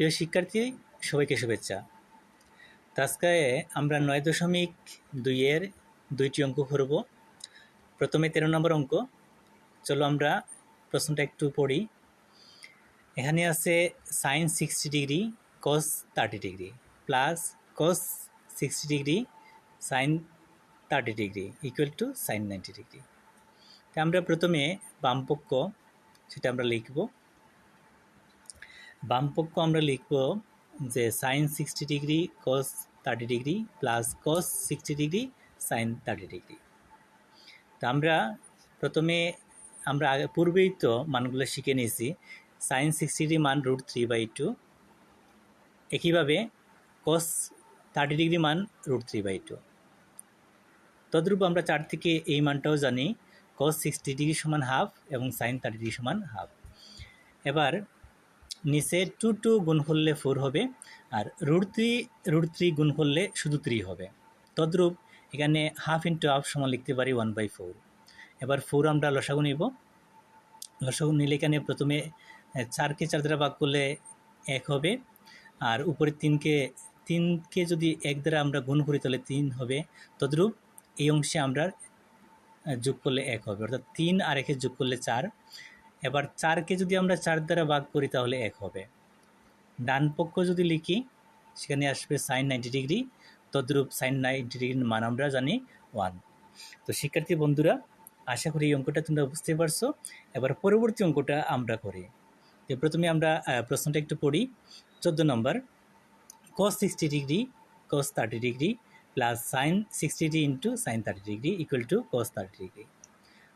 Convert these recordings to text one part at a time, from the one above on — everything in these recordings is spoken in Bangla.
প্রিয় শিক্ষার্থী, সবাইকে শুভেচ্ছা। তো আজকে আমরা নয় দশমিক দুইয়ের দুইটি অঙ্ক করব। প্রথমে তেরো নম্বর অঙ্ক। চলো আমরা প্রশ্নটা একটু পড়ি। এখানে আছে sine sixty degree cos thirty degree plus cos sixty degree sine thirty degree equal to sine ninety degree তা আমরা প্রথমে বামপক্ষ, সেটা আমরা লিখব। বামপক্ষ আমরা লিখব যে sine sixty degree cos thirty degree plus cos sixty degree sine thirty degree তো আমরা প্রথমে আমরা আগে পূর্বেই তো মানগুলো শিখে নিয়েছি। সাইন সিক্সটি ডিগ্রি মান রুট থ্রি বাই টু একইভাবে কস থার্টি ডিগ্রি মান রুট থ্রি বাই টু তদ্রূপ আমরা চার থেকে এই মানটাও জানি। কস সিক্সটি ডিগ্রি সমান হাফ এবং সাইন থার্টি ডিগ্রি সমান হাফ এবার নিচে টু টু গুণ করলে ফোর হবে, আর রুট থ্রি রুট থ্রি গুণ করলে শুধু থ্রি হবে। তদ্রূপ এখানে হাফ ইন্টু হাফ সমান লিখতে পারি ওয়ান বাই ফোর। এবার ফোর আমরা লসাগু নিব। লসাগু নিলে এখানে প্রথমে চারকে চার দ্বারা ভাগ করলে এক হবে, আর উপরে তিনকে তিনকে যদি এক দ্বারা আমরা গুণ করি তাহলে তিন হবে। তদ্রূপ এই অংশে আমরা যোগ করলে এক হবে, অর্থাৎ তিন আর একে যোগ করলে চার। এবার চারকে যদি আমরা চার দ্বারা ভাগ করি তাহলে এক হবে। ডান পক্ষ যদি লিখি, সেখানে আসবে সাইন নাইনটি ডিগ্রি তদ্রূপ সাইন নাইনটি ডিগ্রির মান আমরা জানি ওয়ান তো শিক্ষার্থী বন্ধুরা, আশা করি এই অঙ্কটা তোমরা বুঝতে পারছ। এবার পরবর্তী অঙ্কটা আমরা করি। তো প্রথমে আমরা প্রশ্নটা একটু পড়ি। চোদ্দ number cos sixty degree cos thirty degree plus sine sixty degree into sine thirty degree equal to cos thirty degree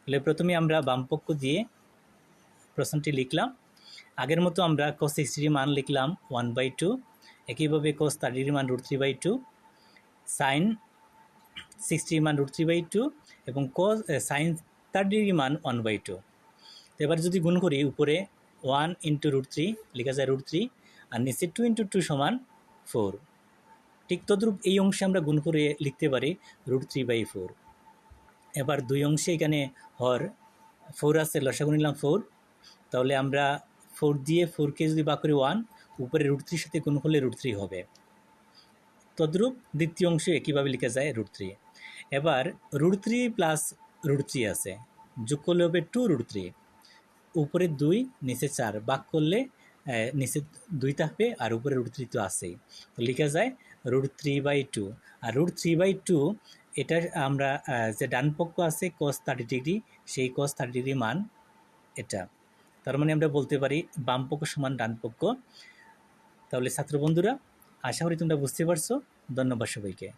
তাহলে প্রথমে আমরা বামপক্ষ দিয়ে প্রশ্নটি লিখলাম। আগের মতো আমরা কস সিক্সটি মান লিখলাম ওয়ান বাই টু একইভাবে কস থার্টি ডিগ্রি মান root three by two sine sixty মান রুট থ্রি বাই টু এবং কস সাইন থার্টি ডিগ্রি মান ওয়ান বাই টু এবার যদি গুণ করি, উপরে ওয়ান ইন্টু রুট থ্রি লেখা যায় রুট থ্রি আর নিচে টু ইন্টু টু সমান ফোর ঠিক তদ্রূপ এই অংশে আমরা গুণ করে লিখতে পারি রুট থ্রি বাই ফোর এবার দুই অংশে এখানে হর ফোর আছে, লসাগু নিলাম ফোর তাহলে আমরা ফোর দিয়ে ফোরকে যদি বা করি ওয়ান উপরে রুট থ্রির সাথে গুণ হলে রুট থ্রি হবে। তদ্রূপ দ্বিতীয় অংশে একইভাবে লেখা যায় রুট থ্রি এবার root three plus root three আছে, যোগ করলে হবে টু রুট থ্রি উপরে দুই, নিচে চার বাক করলে নিচে দুই থাকবে আর উপরে রুট থ্রি তো আছেই। তো লেখা যায় রুট থ্রি বাই টু আর রুট থ্রি বাই টু এটা আমরা যে ডান পক্ষ আছে কস থার্টি ডিগ্রি সেই কস থার্টি ডিগ্রি মান এটা। তার মানে আমরা বলতে পারি বাম পক্ষ সমান ডান পক্ষ। তাহলে ছাত্র বন্ধুরা আশা করি তোমরা বুঝতে পারছ। ধন্যবাদ সবাইকে।